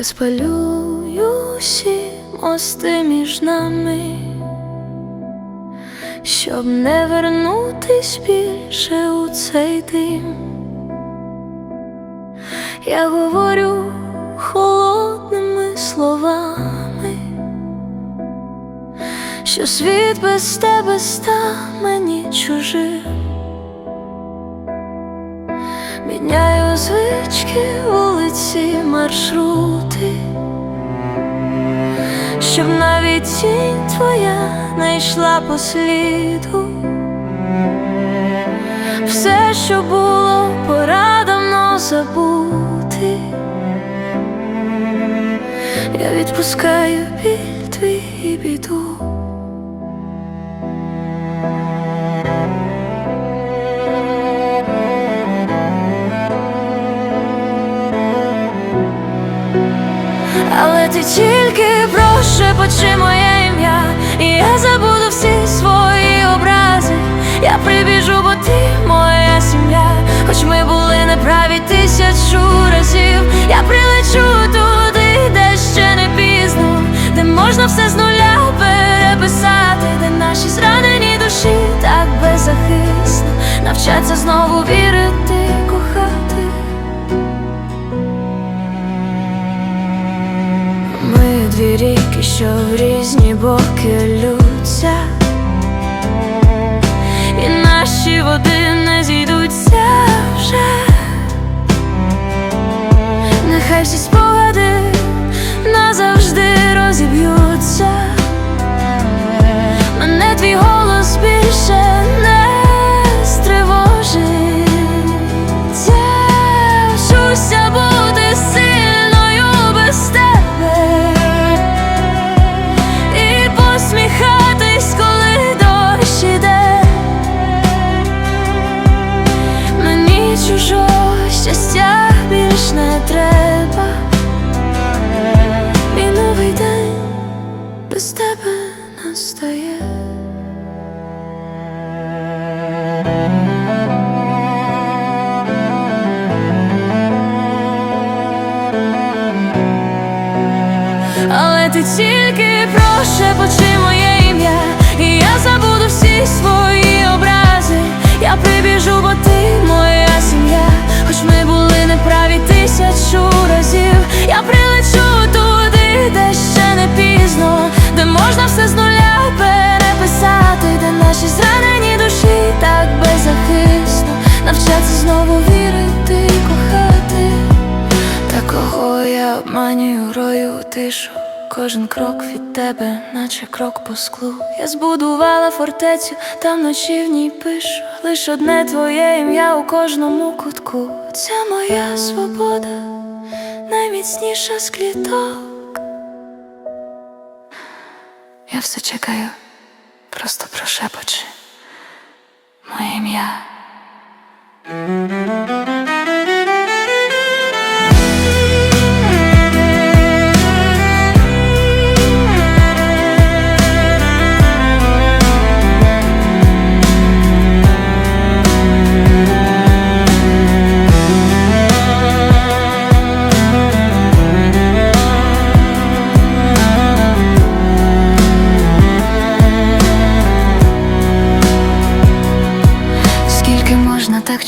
Я спалюю всі мости між нами, щоб не вернутись більше у цей дим. Я говорю холодними словами, що світ без тебе став мені чужим. Міняю звички, вулиці, маршрути, щоб навіть тінь твоя не йшла по сліду. Все, що було, пора давно забути. Я відпускаю біль твій біду. Ти тільки прошепочи моє ім'я, і я забуду всі свої образи. Я прибіжу, бо ти моя сім'я, хоч ми були неправі тисячу разів. Я прилечу туди, де ще не пізно, де можна все з нуля переписати, де наші зранені душі так беззахисно навчаться знову вірити, ріки, що в різні боки лються, і наші води ти тільки прошепочи моє ім'я, і я забуду всі свої образи. Я прибіжу, бо ти моя сім'я, хоч ми були неправі тисячу разів. Я прилечу туди, де ще не пізно, де можна все з нуля переписати, де наші зранені душі так беззахисно навчаться знову вірити кохати. Та кого я обманюю, рою тишу Кожен крок від тебе, наче крок по склу. Я збудувала фортецю, там вночі в ній пишу. Лиш одне твоє ім'я у кожному кутку. Це моя свобода, найміцніша з кліток. Я все чекаю, просто прошепочи моє ім'я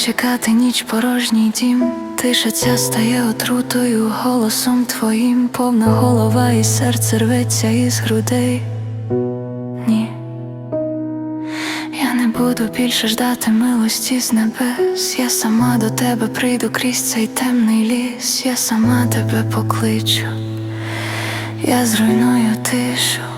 чекати, ніч порожній дім, тиша ця стає отрутою, голосом твоїм, повна голова і серце рветься із грудей. Ні, я не буду більше ждати милості з небес. Я сама до тебе прийду крізь цей темний ліс, я сама тебе покличу, я зруйную тишу.